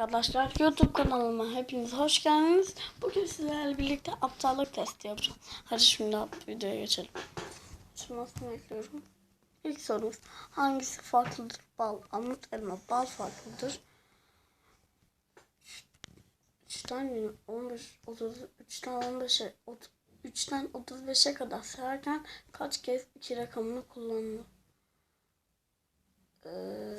Arkadaşlar YouTube kanalıma hepiniz hoş geldiniz. Bugün sizlerle birlikte aptallık testi yapacağım. Hadi şimdi videoya geçelim. Açılmasını bekliyorum. İlk sorumuz hangisi farklıdır? Bal, armut, elma. Bal farklıdır. 3'ten 15, 30, 3'ten 15'e 3'ten 35'e kadar sayarken kaç kez iki rakamını kullandı? Eee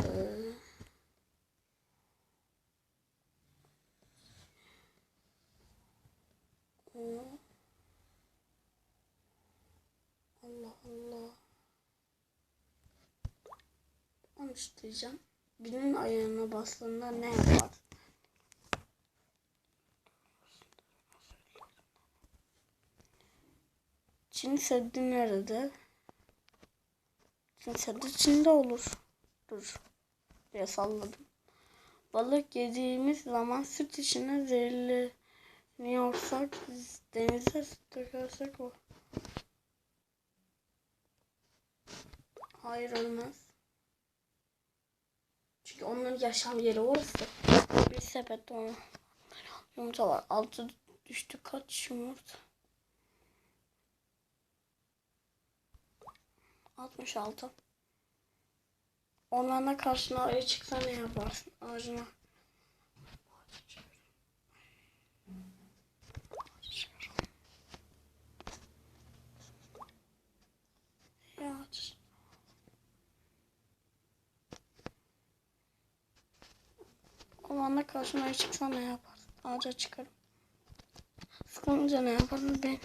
13 diyeceğim. Birinin ayağına bastığında ne yapar? Çin Seddi nerede? Çin Seddi Çin'de olur. Dur. diye salladım. Balık yediğimiz zaman süt içine zehirleniyorsak denize dökersek o. Hayır olmaz. Çünkü onların yaşam yeri orası. Bir sepette ona. Yumurta var. Altı düştü. Kaç yumurta? 66. Onlarla karşına ayı çıksa ne yaparsın? Ağacına. Ya Onlarla karşına ayı çıksa ne yaparsın? Ağaca çıkarım. Sıkılınca ne yaparım? Ben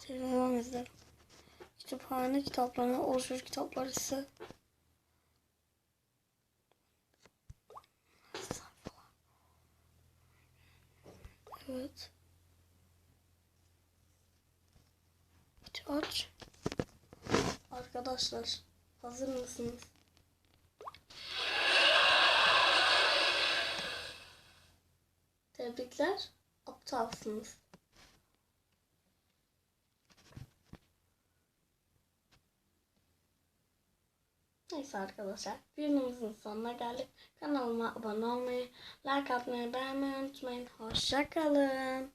televizyon izlerim. Kütüphane kitaplarına oluşur kitaplar ise Evet. Hiç aç. Arkadaşlar hazır mısınız? Tebrikler. Aptalsınız. Neyse arkadaşlar videomuzun sonuna geldik. Kanalıma abone olmayı, like atmayı, beğenmeyi unutmayın. Hoşçakalın.